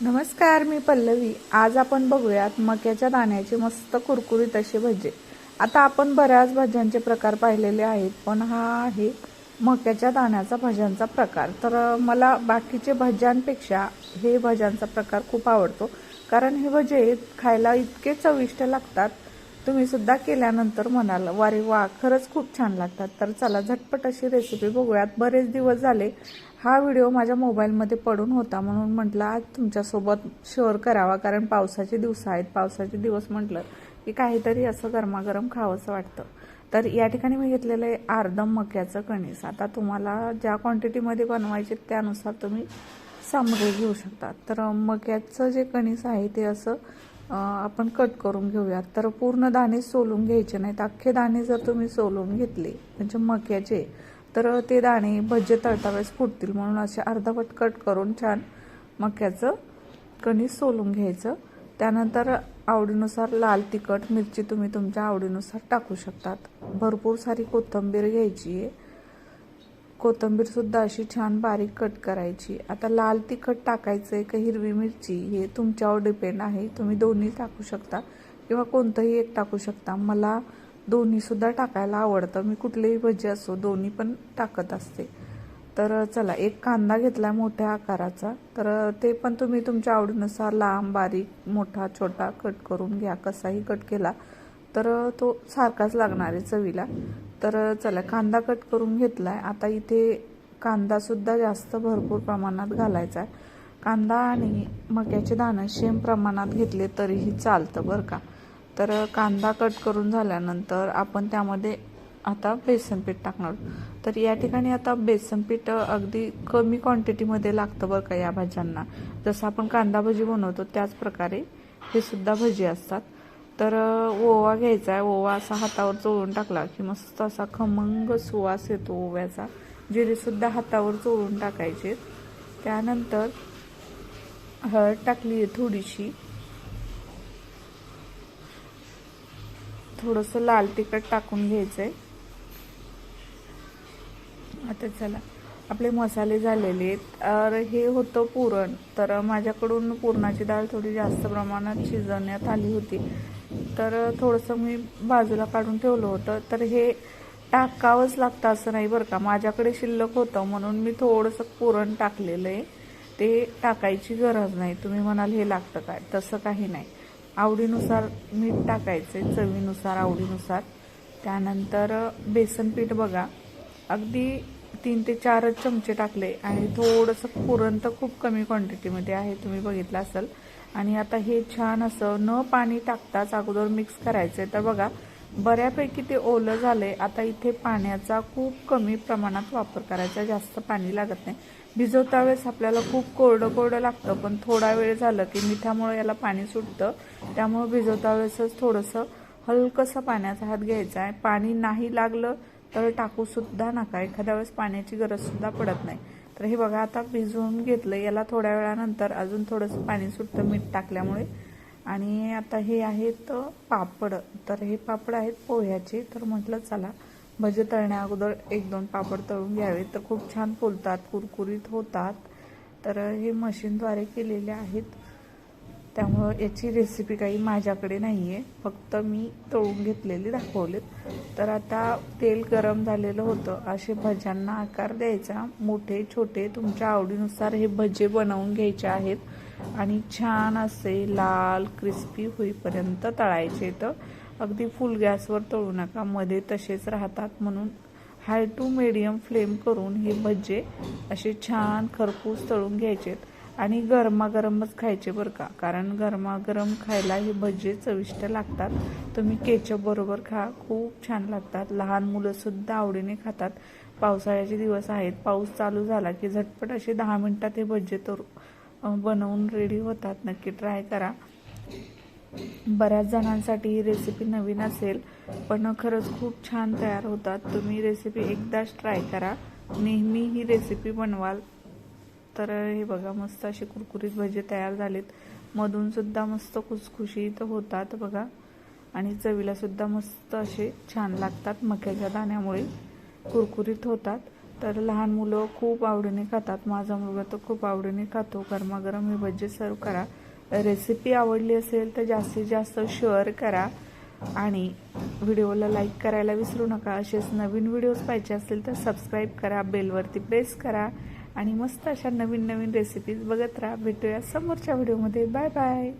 नमस्कार मी पल्लवी. आज आपण बघूयात मक्याच्या दाण्याचे मस्त कुरकुरीत असे भजे. आता आपण बऱ्याच भाज्यांचे प्रकार पाहिलेले आहेत पण हा आहे मक्याच्या दाण्याचा भज्यांचा प्रकार. तर मला बाकीचे भज्यांपेक्षा हे भज्यांचा प्रकार खूप आवडतो. कारण हे भजे खायला इतके चविष्ट लागतात तुम्ही सुद्धा केल्यानंतर म्हणाल वारे वा खरंच खूप छान लागतात. तर चला झटपट अशी रेसिपी बघूयात. बरेच दिवस झाले हा व्हिडिओ माझ्या मोबाईलमध्ये पडून होता म्हणून म्हटलं आज तुमच्यासोबत शेअर करावा. कारण पावसाचे दिवस आहेत. पावसाचे दिवस म्हटलं की काहीतरी असं गरमागरम खावंसं वाटतं. तर या ठिकाणी मी घेतलेलं आहे अर्धम मक्याचं कणीस. आता तुम्हाला ज्या क्वांटिटीमध्ये बनवायचे त्यानुसार तुम्ही सामग्री घेऊ शकता. तर मक्याचं जे कणीस आहे ते असं आपण कट करून घेऊयात. तर पूर्ण दाणे सोलून घ्यायचे नाहीत. अख्खे दाणे जर तुम्ही सोलून घेतले म्हणजे मक्याचे तर ते दाणे भज्जे तळताव्यास फुटतील. म्हणून असे अर्धवट कट करून छान मक्याचं कणीस सोलून घ्यायचं. त्यानंतर आवडीनुसार लाल तिखट मिरची तुम्ही तुमच्या आवडीनुसार टाकू शकतात. भरपूर सारी कोथिंबीर घ्यायची आहे. कोथिंबीर सुद्धा अशी छान बारीक कट करायची. आता लाल तिखट टाकायचं आहे का हिरवी मिरची हे तुमच्यावर डिपेंड आहे. तुम्ही दोन्ही टाकू शकता किंवा कोणतंही एक टाकू शकता. मला दोन्ही सुद्धा टाकायला आवडतं. मी कुठलेही भजी असो दोन्ही पण टाकत असते. तर चला एक कांदा घेतला मोठ्या आकाराचा. तर ते पण तुम्ही तुमच्या आवडीनुसार लांब बारीक मोठा छोटा कट करून घ्या. कसाही कट केला तर तो सारखाच लागणार आहे चवीला. तर चला कांदा कट करून घेतला आहे आता इथे कांदासुद्धा जास्त भरपूर प्रमाणात घालायचा आहे. कांदा आणि मक्याचे दाणं सेम प्रमाणात घेतले तरीही चालतं बरं का. तर कांदा कट करून झाल्यानंतर आपण त्यामध्ये आता बेसन पीठ टाकणार तर या ठिकाणी आता बेसन पीठ अगदी कमी क्वांटिटीमध्ये लागतं बरं का या भाज्यांना. जसं आपण कांदा भजी बनवतो त्याच प्रकारे हे सुद्धा भजी असतात. तर ओवा घ्यायचा आहे ओवा असा हातावर चोळून टाकला की मस्त असा खमंग सुवास येतो ओव्याचा. जिरेसुद्धा हातावर चोळून टाकायचे. त्यानंतर हळद टाकली आहे थोडीशी. थोडंसं लाल तिखट टाकून घ्यायचं आहे आता चला. आपले मसाले झालेले आहेत. तर हे होतं पुरण. तर माझ्याकडून पुरणाची डाळ थोडी जास्त प्रमाणात शिजवण्यात आली होती. तर थोडंसं मी बाजूला काढून ठेवलं होतं. तर हे टाकावंच लागतं असं नाही बरं का. माझ्याकडे शिल्लक होतं म्हणून मी थोडंसं पुरण टाकलेलं आहे. ते टाकायची गरज नाही. तुम्ही म्हणाल हे लागतं काय? तसं काही नाही. आवडीनुसार मीठ टाकायचं चवीनुसार आवडीनुसार. त्यानंतर बेसन पीठ बघा. अगदी तीन ते चारच चमचे टाकले आणि थोडंसं पुरण तर खूप कमी क्वांटिटीमध्ये आहे तुम्ही बघितलं असेल. आणि आता हे छान असं न पाणी टाकताच अगोदर मिक्स करायचं आहे तर बघा बऱ्यापैकी ते ओलं झालंय. आता इथे पाण्याचा खूप कमी प्रमाणात वापर करायचा जास्त पाणी लागत नाही. भिजवता वेळेस आपल्याला खूप कोरडं कोरडं लागतं पण थोडा वेळ झालं की मिठामुळे याला पाणी सुटतं. त्यामुळे भिजवता वेळेसच थोडंसं हलकंसं पाण्याचा हात घ्यायचा आहे. पाणी नाही लागलं तर टाकूसुद्धा नका. एखाद्या वेळेस पाण्याची गरजसुद्धा पडत नाही. तर हे बघा आता भिजवून घेतलं याला थोड्या वेळानंतर अजून थोडंसं पाणी सुटतं मीठ टाकल्यामुळे. आणि आता हे आहेत पापड. तर हे पापड आहेत पोह्याचे. तर म्हटलं चला भजे तळण्या अगोदर एक दोन पापड तळून घ्यावे तर खूप छान फुलतात कुरकुरीत होतात. तर हे मशीनद्वारे केलेले आहेत. त्यामुळं याची रेसिपी काही माझ्याकडे नाही आहे फक्त मी तळून घेतलेली दाखवलेत. तर आता तेल गरम झालेलं होतं. असे भज्यांना आकार द्यायचा. मोठे छोटे तुमच्या आवडीनुसार हे भजे बनवून घ्यायचे आहेत. आणि छान असे लाल क्रिस्पी होईपर्यंत तळायचे तर अगदी फुल गॅसवर तळू नका. मध्ये तसेच राहतात म्हणून हाय टू मिडियम फ्लेम करून हे भजे असे छान खरपूस तळून घ्यायचेत. आणि गरमागरमच खायचे बरं का. कारण गरमागरम खायला हे भजे चविष्ट लागतात. तुम्ही केचप बरोबर खा खूप छान लागतात. लहान मुलंसुद्धा आवडीने खातात. पावसाळ्याचे दिवस आहेत. पाऊस चालू झाला की झटपट असे दहा मिनटात हे भजे तर बनवून रेडी होतात. नक्की ट्राय करा. बऱ्याच जणांसाठी ही रेसिपी नवीन असेल पण खरंच खूप छान तयार होतात. तुम्ही रेसिपी एकदाच ट्राय करा. नेहमी ही रेसिपी बनवाल. तर हे बघा मस्त असे कुरकुरीत भजे तयार झालेत. मधूनसुद्धा मस्त खुसखुशीत होतात बघा. आणि चवीलासुद्धा मस्त असे छान लागतात मक्याच्या दाण्यामुळे. कुरकुरीत होतात. तर लहान मुलं खूप आवडीने खातात. माझा मुलगा तर खूप आवडीने खातो. गरमागरम हे भजे सर्व करा. रेसिपी आवडली असेल तर जास्तीत जास्त शेअर करा. आणि व्हिडिओला लाईक करायला विसरू नका. असेच नवीन व्हिडिओज पाहिजे असतील तर सबस्क्राईब करा. बेलवरती प्रेस करा. आणि मस्त अशा नवीन नवीन रेसिपीज बघत राहा. भेटूया समोरच्या व्हिडिओमध्ये बाय बाय